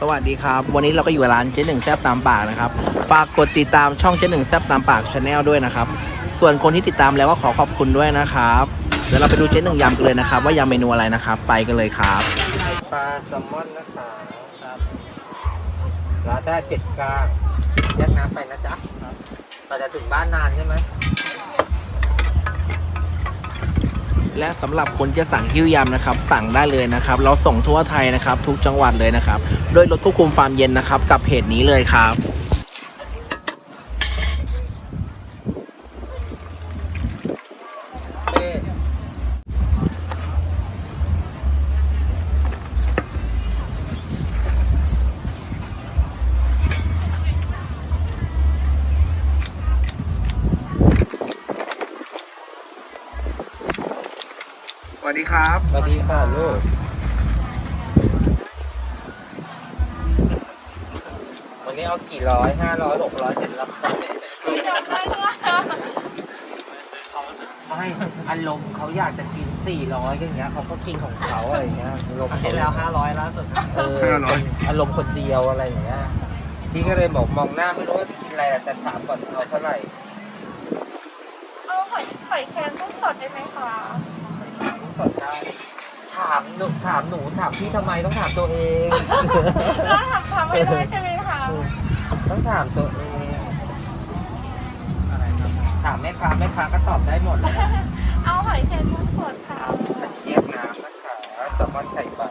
สวัสดีครับ วันนี้เราก็อยู่ร้านเจ๊หนึ่งแซบตามปากนะครับ ฝากกดติดตามช่องเจ๊หนึ่งแซบตามปากชาแนลด้วยนะครับ ส่วนคนที่ติดตามแล้วก็ขอขอบคุณด้วยนะครับ เดี๋ยวเราไปดูเจ๊หนึ่งยำกันเลยนะครับ ว่ายำเมนูอะไรนะครับ ไปกันเลยครับปลาแซลมอนนะคะครับร้านได้เป็ดกลางแยกน้ำไปนะจ๊ะครับเราจะถึงบ้านนานใช่ไหม และสำหรับคนจะสั่งหิ้วยำนะครับ สั่งได้เลยนะครับ เราส่งทั่วไทยนะครับ ทุกจังหวัดเลยนะครับ โดยรถควบคุมฟาร์มเย็นนะครับ กับเพจนี้เลยครับ ดีครับ สวัสดีค่ะลูกวันนี้เอากี่ร้อยห้าร้อยหกร้อยเจ็ดร้อยไม่อารมณ์เขาอยากจะกินสี่ร้อยอย่างเงี้ยเขาก็กินของเขาอะไรเงี้ยอารมณ์ให้แล้ว500ล่าสุดเอออารมณ์คนเดียวอะไรอย่างเงี้ยพี่ก็เลยบอกมองหน้าไม่รู้ว่าจะกินอะไรแต่ถามก่อนเอาเท่าไหร่เอาหอยหอยแครงกุ้งสดได้ไหมคะ สดได้ถามหนูถามหนูถามพี่ทำไมต้องถามตัวเอง แล้วทำทำให้ด้วยใช่ไหมคะต้องถามตัวเองถามแม่ค้าแม่ค้าก็ตอบได้หมดเลยเอาหอยแครงกุ้งสดค่ะแยกน้ำนะคะแซลมอนไข่ปลา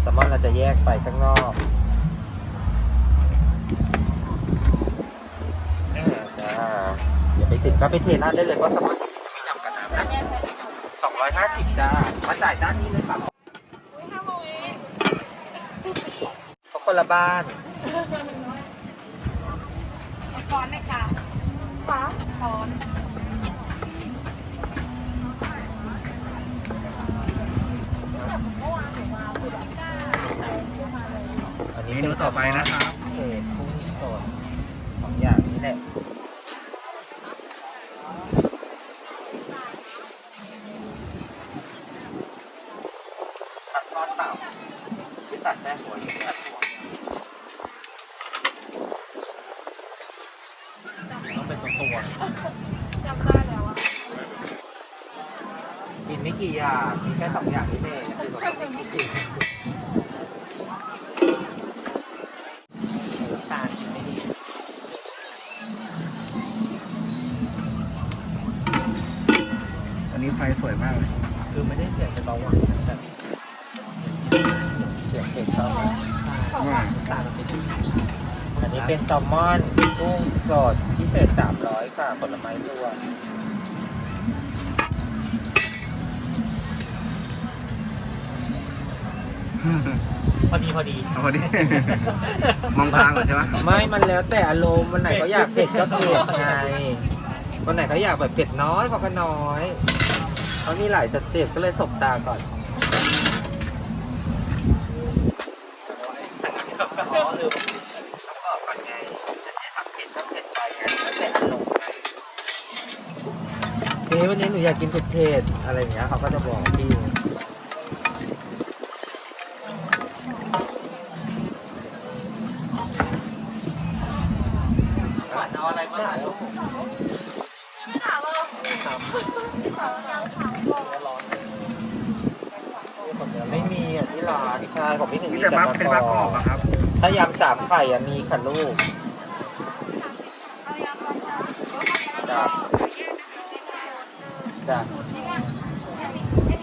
แซลมอนเราจะแยกไปข้างนอกอ่าจ้าอย่าไปถึงก็ไปเทร้านได้เลยเพราะแซลม ร้อยห้าสิบจ้ามาจ่ายด้านนี้เลยครับเขาคนละบ้านช้อนไหมคะฟ้าช้อนอันนี้เมนูต่อไปนะครับเศษกุ้งสดของอย่างนี้แหละ ตัดแม่หัวอยู่ตัดหัวต้องเป็นตัวตัวจำได้แล้วอะกินไม่กี่อย่างมีแค่สองอย่างนี่เองคือแบบไม่กิ ลมอนกุ้งสด พิเศษ 300 ค่ะ ผลไม้รวมพอดีพอดีพอดี มองทางก่อนใช่ไหมไม่ มันแล้วแต่อารมณ์วันไหนเขาอยากเผ็ดก็เผ็ดไงวันไหนเขาอยากแบบเผ็ดน้อยเขาก็น้อยเขามีหลายสเต็ปก็เลยสบตาก่อนอ๋อลืมต้องบอกก่อนไงฉันจะทำเผ็ดก็เผ็ดไปไงแล้วแต่อารมณ์ไงทีนี้ วันนี้หนูอยากกินเผ็ดๆอะไรอย่างเงี้ยเขาก็จะบอกพี่หวานเอาอะไรมาหาลูกไม่ถามเลยสามยาวสามกล่องไม่มีอะที่ร้านใช่ผมไม่ถึงนี่แต่มาเป็นมะกอกอะครับ ถ้ายำสามไข่อะมีค่ะลูกเอายำมา จ้ะจ้ะจ้ะ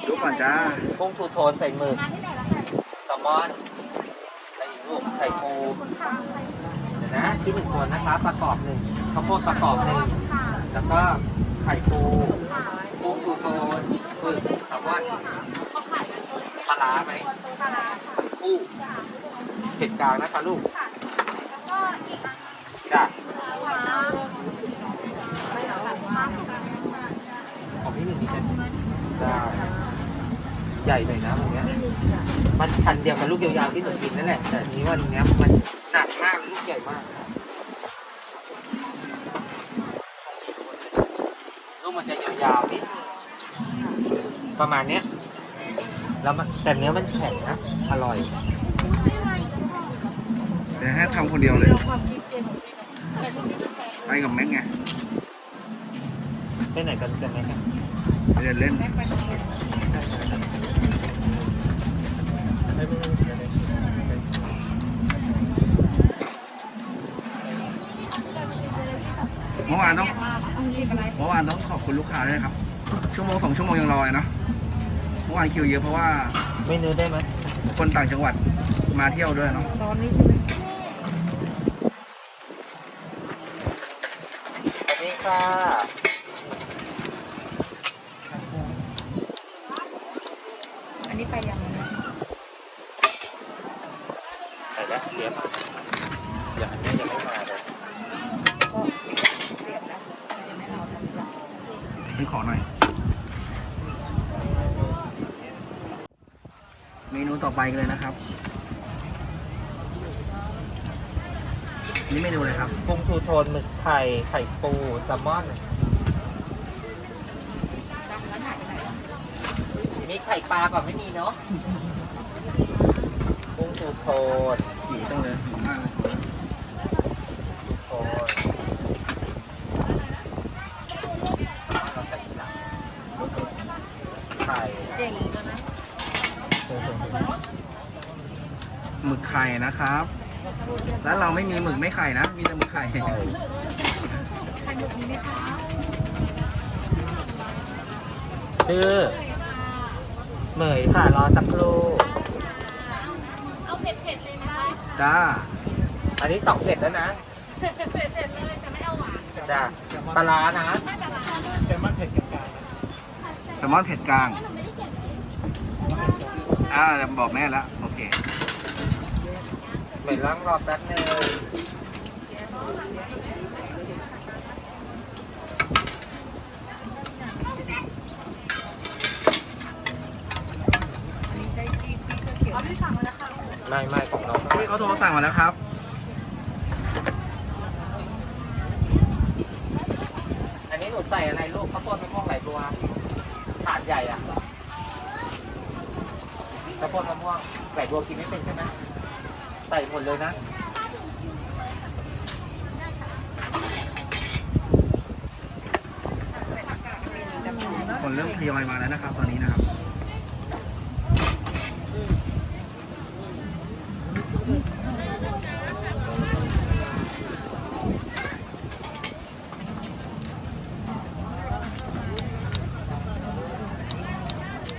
ดูก่อนจ้ากุ้งทูโทนใส่หมึกงานที่ไหนแล้วค่ะแซลมอนใส่ลูกไข่ปูเดี๋ยวนะที่หนึ่งตัวนะคะประกอบหนึ่งข้าวโพดประกอบหนึ่งค่ะแล้วก็ไข่ปูกุ้งทูโทนหมึกแซลมอนเขาขายกันตัวเล็กปลาร้าไหมปลาร้าค่ะทั้งคู่เผ็ดกลางนะคะลูก ใหญ่หน่อยนะวันเนี้ยมันพันเดียวกับลูกยาวๆที่หนูกินนั่นแหละแต่อันนี้วันเนี้ยมันหนักมากลูกใหญ่มากลูกมันจะยาวๆนิดประมาณเนี้ยแล้วมันแต่เนื้อมันแข็งนะอร่อยไม่ไรเดี๋ยวให้ทำคนเดียวเลยเราความคิดเจนของพี่นะแต่พวกนี้มันแพงไปกับแม็กไงไปไหนกันกันไหมครับไปเดินเล่น แม็กไปทำงาน เมื่อวานต้องเอารีบอะไรเมื่อวานต้องขอบคุณลูกค้าด้วยนะครับ ชั่วโมงสองชั่วโมงยังรอเลยเนาะเมื่อวานคิวเยอะเพราะว่าเมนูได้ไหมคนต่างจังหวัดมาเที่ยวด้วยเนาะซอนนี้ใช่ไหมสวัสดีค่ะ อันนี้ไปยังไงนะ ใส่แล้วเสียบอย่างอันนี้ยังไม่มาเลย ก็เสียบแล้วจะไม่เอาแล้วดีกว่า ไปขอหน่อย เมนูต่อ ไปกันเลยนะครับ นี่เมนูอะไรครับ กุ้งทูโทนหมึกไข่ ไข่ปูแซลมอน มีไข่ปลาก่อนไม่มีเนาะ กุ้งทูโทน หิวจังเลยหิวมากเลย ทูโทนเราใส่ทีหลังไข่ เก่งตัวนั้น หมึกไข่นะครับ แล้วเราไม่มีหมึกไม่ไข่นะ มีแต่หมึกไข่ใครหมดนี้ไหมคะชื่อเหมยค่ะรอสักครู่เอาเผ็ดเผ็ดเลยนะจ้า อันนี้สองเผ็ดแล้วนะเผ็ดเผ็ดเผ็ดเผ็ดเลยแต่ไม่เอาหวานจ้ะปลาร้านะแซลมอนเผ็ดกลางอ่าเดี๋ยวบอกแม่แล้วโอเค เหมยล่างรอแป๊บนึงเอาพี่สั่งมาแล้วค่ะไม่ไม่ของน้องพี่เขาโทรสั่งมาแล้วครับอันนี้หนูใส่อะไรลูกข้าวโพดมะม่วงหลบัวถาดใหญ่อะข้าวโพดมะม่วงหลบัวกินไม่เป็นใช่ไหม ใส่หมดเลยนะ คนเริ่มทยอยมาแล้วนะครับ ตอนนี้นะครับ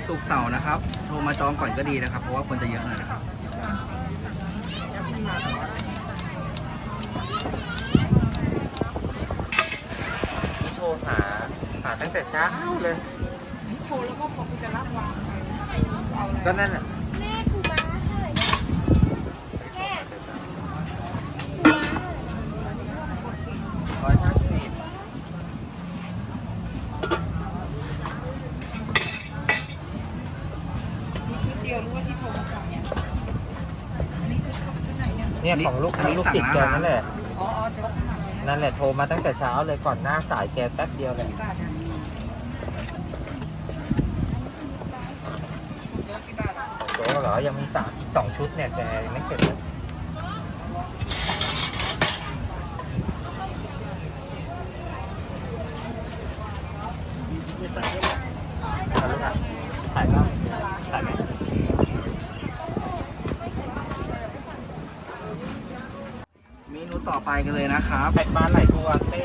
สุกเสาร์นะครับ โทรมาจองก่อนก็ดีนะครับ เพราะว่าคนจะเยอะหน่อยนะครับ โทรหาหาตั้งแต่เช้าเลยโทรแล้วก็บอกคุณจะรับวางเอาอะไรก็นั่นแหละแม่ปูม้าเท่าไหร่แม่ร้อยห้าสิบชุดเดียวหรือว่าที่โทรมาสั่งเนี่ยอันนี้ชุดชุดไหนเนี่ยเนี่ยของลูกอันนี้ลูกศิษย์สั่แกงแล้วนะนั่นแหละ อ๋ออ๋อจะว่าสั่งเนี่ยนั่นแหละโทรมาตั้งแต่เช้าเลยก่อนหน้าสายแกแป๊บเดียวเลย กี่บาทเนี่ยเดี๋ยวกี่บาทอะ โอ้เหรอ ยังมีสามสองชุดเนี่ยแกยังไม่เสร็จเลยเอาลูกอะถ่ายบ้างถ่ายไหมเมนูต่อไปกันเลยนะครับไข่ปลาไหลบัวเต้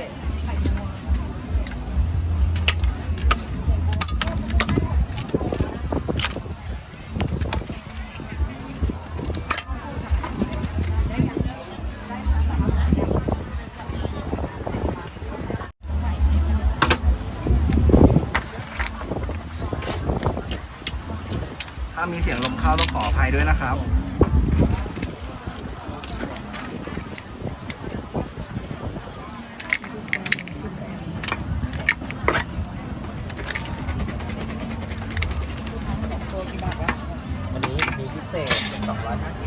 พิเศษเป็น250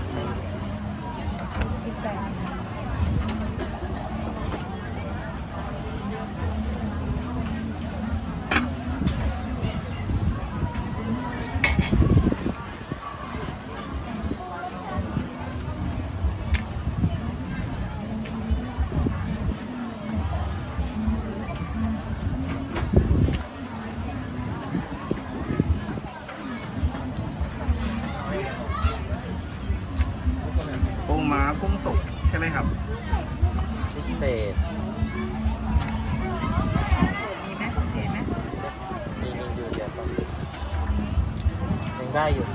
เศษมีไหมเห็นไหมมีมีอยู่เดี๋ยวต้องยังได้อยู่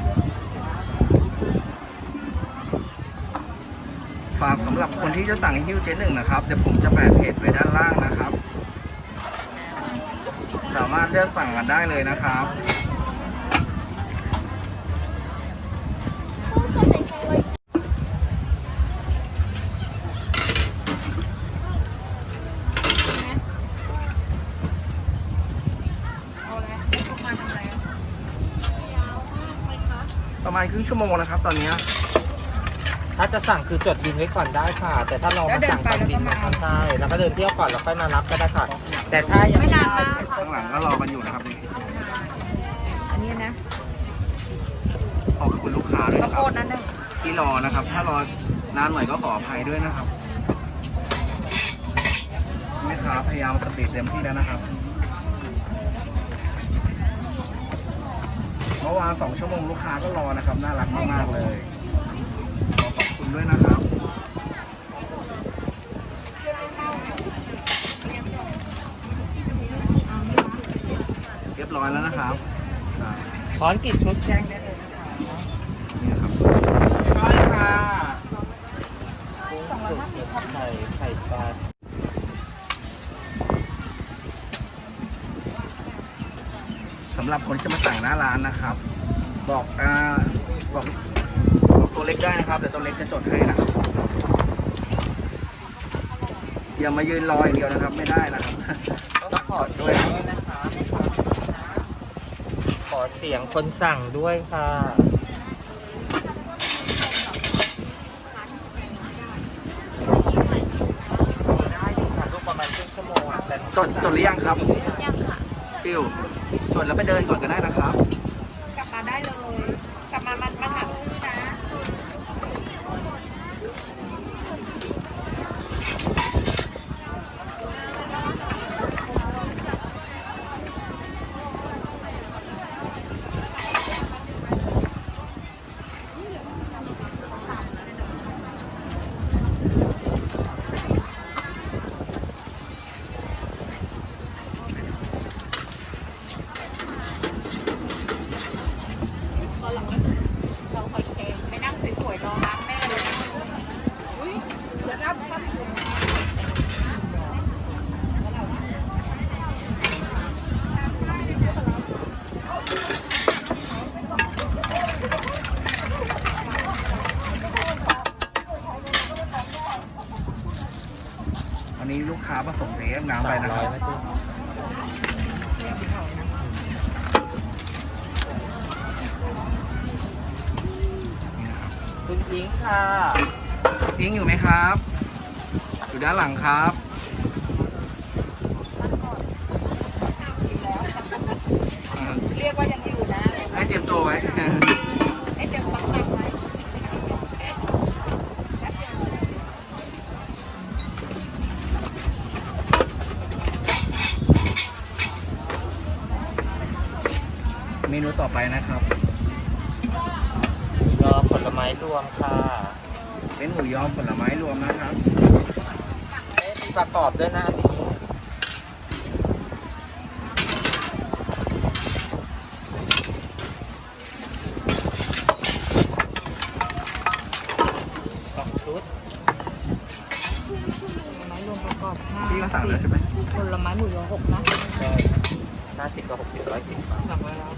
ฝากสำหรับคนที่จะสั่งฮิ้วเจ๊หนึ่งนะครับ เดี๋ยวผมจะแปะเพจไว้ด้านล่างนะครับ สามารถเลือกสั่งกันได้เลยนะครับ เอาแล้วพวกมาทำอะไรอะ ประมา ณครึ่งชั่วโมงนะครับ ตอนนี้ถ้าจะสั่งคือจดบินไว้ก่อนได้ค่ะ แต่ถ้าเรามาสั่งตอนบินมาใช่แล้วก็เดินเที่ยวก่อนแล้วค่อยมารับก็ได้ค่ะ แต่ถ้ายังไม่ได้ข้างหลังก็รอกันอยู่นะครับนี่อันนี้นะขอบคุณลูกค้าด้วยข้าวนะคโพรับดนั่นน่ะที่รอนะครับ ถ้ารอนานหน่อยก็ขออภัยด้วยนะครับแม่ค้าพยายามสปีดเต็มที่แล้วนะครับ เมื่อวานสองชั่วโมงลูกค้าก็รอนะครับ น่ารักมากๆเลยขอขอบคุณด้วยนะครับเรียบร้อยแล้วนะครับอ่าถอนกี่ชุดแจ้งได้เลยนะคะนี่นะครับใช่ค่ะกุ้งสุกเห็ดไข่ไข่ปลาำหรับคนที่จะมาสั่งหน้าร้านนะครับ บอกอ่าบอกบอกตัวเล็กได้นะครับเดี๋ยวตัวเล็กจะจดให้นะครับอย่ามายืนรออย่างเดียวนะครับ ไม่ได้นะครับต้องขอเสียงด้วยนะคะ ขอเสียงคนสั่งด้วยค่ะได้อยู่ค่ะลูกประมาณครึ่งชั่วโมงอะแต่จดจดหรือยังครับ ฟิวจดแล้วไปเดินก่อนก็ได้นะครับ กลับมาได้เลย กลับมามันมาถามชื่อนะ เราคอยเทไปนั่งสวยๆรอล้างแม่เลยนะอุ้ยเดี๋ยวรับครับ อันนี้ลูกค้าผสมเทปน้ำไปนะค ร้ รั อบ ยนะพี่คุณยิงค่ะ พิงอยู่ไหมครับ อยู่ด้านหลังครับอ่า เรียกว่ายังอยู่นะ ให้เตรียมตัวไว้ ให้เจ็บปักหลักไว้ เมนู ต่อไปนะครับรอผลไม้รวมค่ะเป็นหมูยอผลไม้รวมนะครับเอ๊ะมีประกอบด้วยนะอันนี้สองชุด ผลไม้รวมประกอบห้า พี่ก็สั่งแล้วใช่ไหม ผลไม้หมูยอหกนะ ก็ห้าสิบกับหกสิบร้อยสิบบาท สั่งไว้แล้ว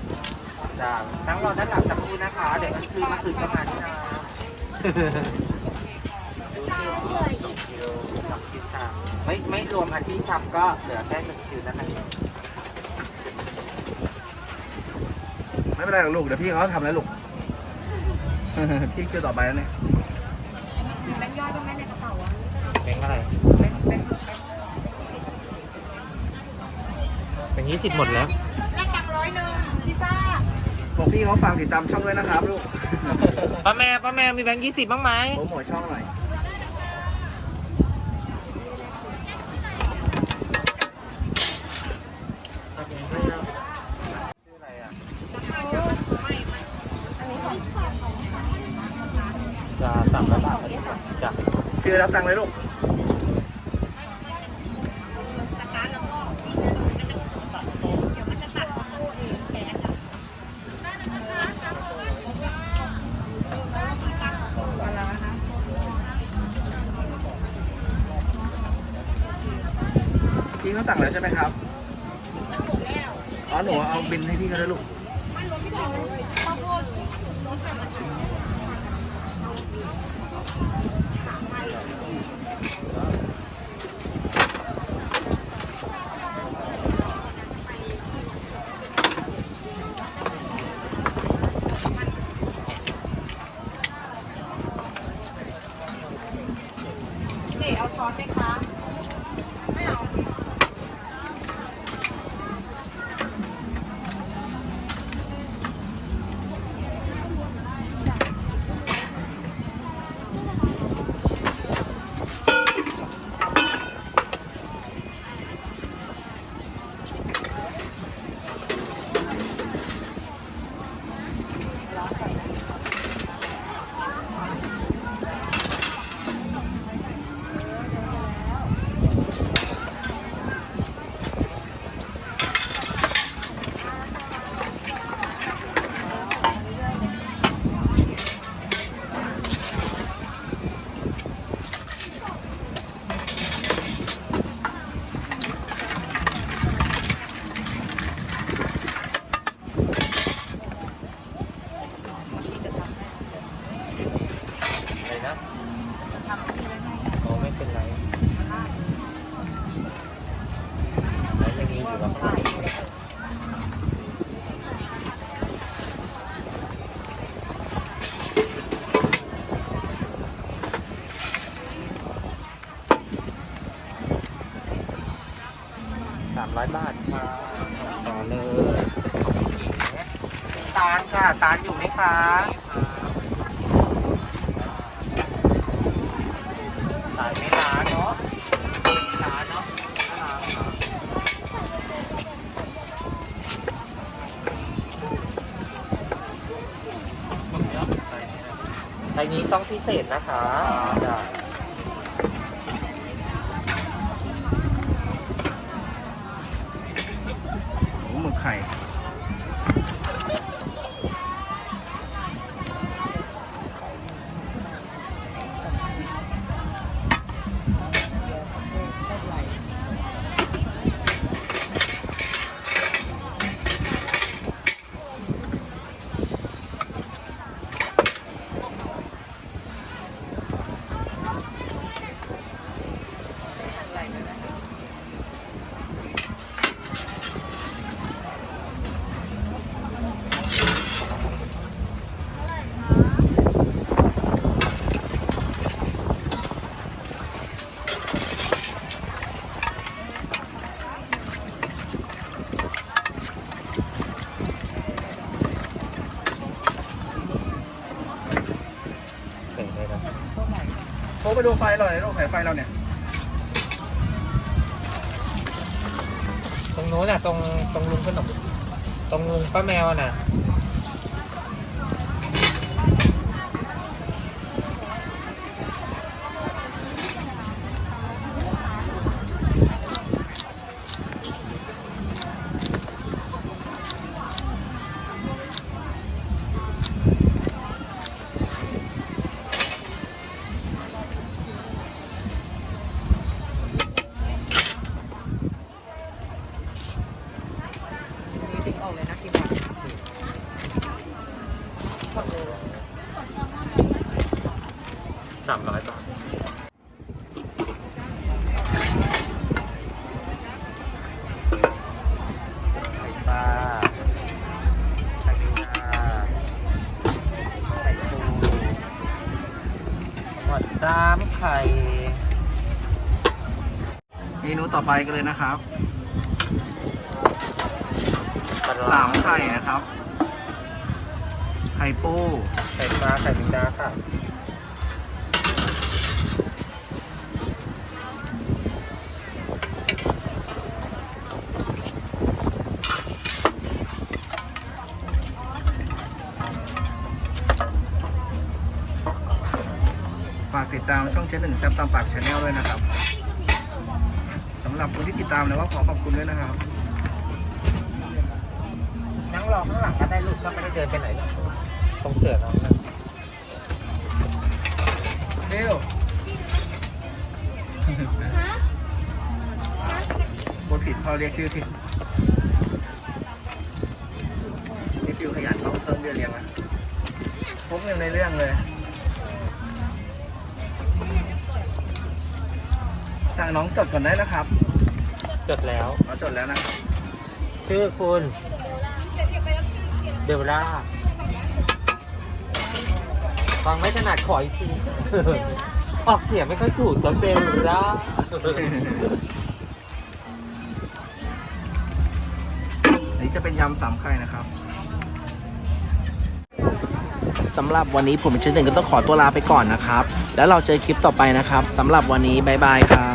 จ้านั่งรอด้า นหลังสักครู่นะคะ เดี๋ยวชื่อมาคืนก็มาที่นาดูชื่อสองกิโลสองกิโลค่ะไม่ไม่รวมอันที่ทำก็เหลือแค่หนึ่งคิวนั่นเองไม่เป็นไรหรอกลูกเดี๋ยวพี่เขาทำแล้วลูกพี่คิวต่อไปแล้วเนี่ยมีแบงค์ย่อยบ้างไหมในกระเป๋าอะเป็นอะไรแบงค์แบงค์แบงค์เป็นยี่สิบหมดแล้ว แลกตังค์ร้อยหนึ่งพิซซ่า บอกพี่เขาฝากติดตามช่องด้วยนะครับลูกป้าแม่ป้าแม่มีแบงค์ยี่สิบบ้างไหมโปรโมทช่องหน่อยชื่ออะไรอะอันนี้ของจะสั่งแล้วบาทพอดีกว่าซื้อรับตังค์เลยลูก อยบาทค่ะต่อเลยตาลค่ะ ตาลอยู่ไหมคะตาลไม่ร้านเนาะร้านเนาะร้านเหรอใบนี้ต้องพิเศษนะคะจ้ะ โอ้หมึกไข่ เก่งเลยนะ โทรไป ดูไฟเราหน่อยลูกไหนไฟเราเนี่ย ตรงโน้นน่ะ ตรงตรงลุงขนมตรงลุงป้าแมวน่ะ ไปกันเลยนะครับปลสามไข่นะครับ ไข่ปูไข่ปลาไข่แมงดาค่ะ ฝากติดตามางช่องเจ๊หนึ่งแซ่บตามปากชาแนลด้วยนะครับสำหรับคนที่ ติดตามแล้วก็ขอขอบคุณด้วยนะครับนั่งรอข้างหลังก็ได้ลูกก็ไม่ได้เดินไปไหนหรอกตรงเสือน้องนะเร็วบทผิดพอเรียกชื่อผิดนี่ฟิวขยันต้องเติมเดือนเรียงนะพบยังในเรื่องเลยทางน้องจดก่อนได้นะครับ จดแล้ว เราจดแล้วนะครับชื่อคุณเดลล่าฟังไม่ถนัดขออีกที ออกเสียงไม่ค่อยถูกตัวเบลล่าอันนี้จะเป็นยำสามไข่นะครับ สำหรับวันนี้ผมเชนหนึ่งก็ต้องขอตัวลาไปก่อนนะครับ แล้วเราเจอคลิปต่อไปนะครับ สำหรับวันนี้บายบายครับ